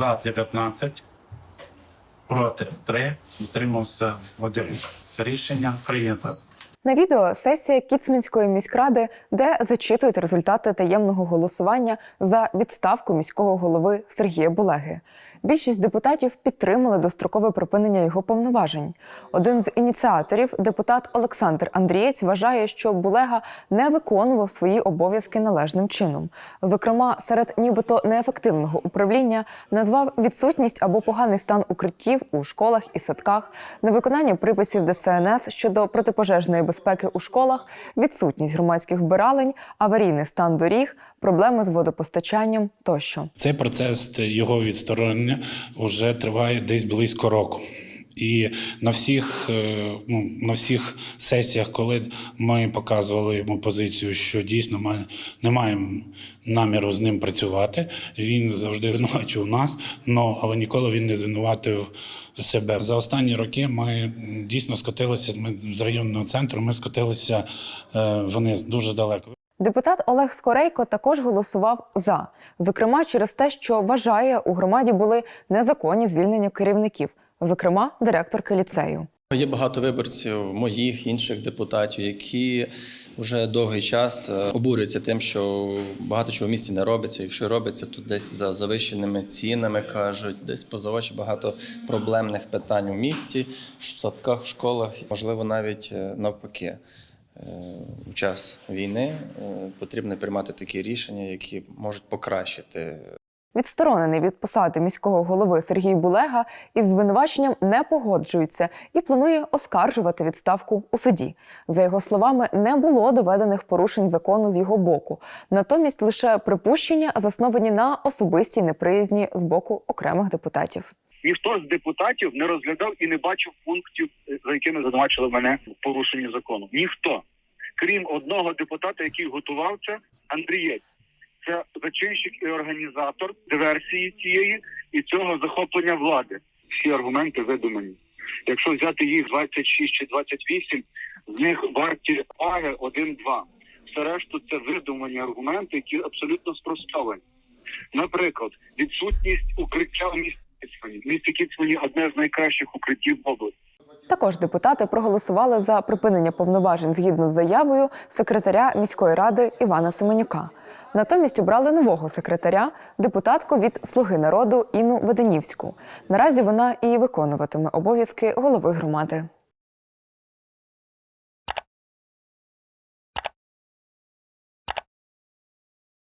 За 19, проти 3, утримався 1. Рішення прийнято. На відео сесія Кіцмінської міськради, де зачитують результати таємного голосування за відставку міського голови Сергія Булеги. Більшість депутатів підтримали дострокове припинення його повноважень. Один з ініціаторів, депутат Олександр Андрієць, вважає, що Булега не виконував свої обов'язки належним чином. Зокрема, серед нібито неефективного управління назвав відсутність або поганий стан укриттів у школах і садках, невиконання приписів ДСНС щодо протипожежної безпеки у школах, відсутність громадських вбиралень, аварійний стан доріг, проблеми з водопостачанням тощо. Цей процес його відсторонення вже триває десь близько року. І на всіх, е, ну, на всіх сесіях, коли ми показували йому позицію, що дійсно ми не маємо наміру з ним працювати, він завжди звинувачував нас, але ніколи він не звинуватив себе. За останні роки ми дійсно скотилися. Ми з районного центру ми скотилися е, вниз дуже далеко. Депутат Олег Скорейко також голосував за, зокрема через те, що вважає, у громаді були незаконні звільнення керівників, зокрема директорки ліцею. Є багато виборців моїх інших депутатів, які вже довгий час е, обурюються тим, що багато чого в місті не робиться. Якщо робиться, то десь за завищеними цінами кажуть, десь поза очі багато проблемних питань у місті, в садках, школах. Можливо, навіть е, навпаки. У час війни е, потрібно приймати такі рішення, які можуть покращити Відсторонений від посади міського голови Сергій Булега із звинуваченням не погоджується і планує оскаржувати відставку у суді. За його словами, не було доведених порушень закону з його боку, натомість лише припущення, засновані на особистій неприязні з боку окремих депутатів. Ніхто з депутатів не розглядав і не бачив пунктів, е, за якими звинувачили мене в порушенні закону. Ніхто, крім одного депутата, який готував це, Андрієць. Це зачинщик і організатор диверсії цієї і цього захоплення влади. Всі аргументи видумані. Якщо взяти їх 26 чи 28, з них варті уваги 1-2. Все решту це видумані аргументи, які абсолютно спростовані. Наприклад, відсутність укриття в місті Кіцмані. Місті Кіцмані одне з найкращих укриттів в області. Також депутати проголосували за припинення повноважень згідно з заявою секретаря міської ради Івана Семенюка. Натомість обрали нового секретаря, депутатку від Слуги народу Інну Веденівську. Наразі вона і виконуватиме обов'язки голови громади.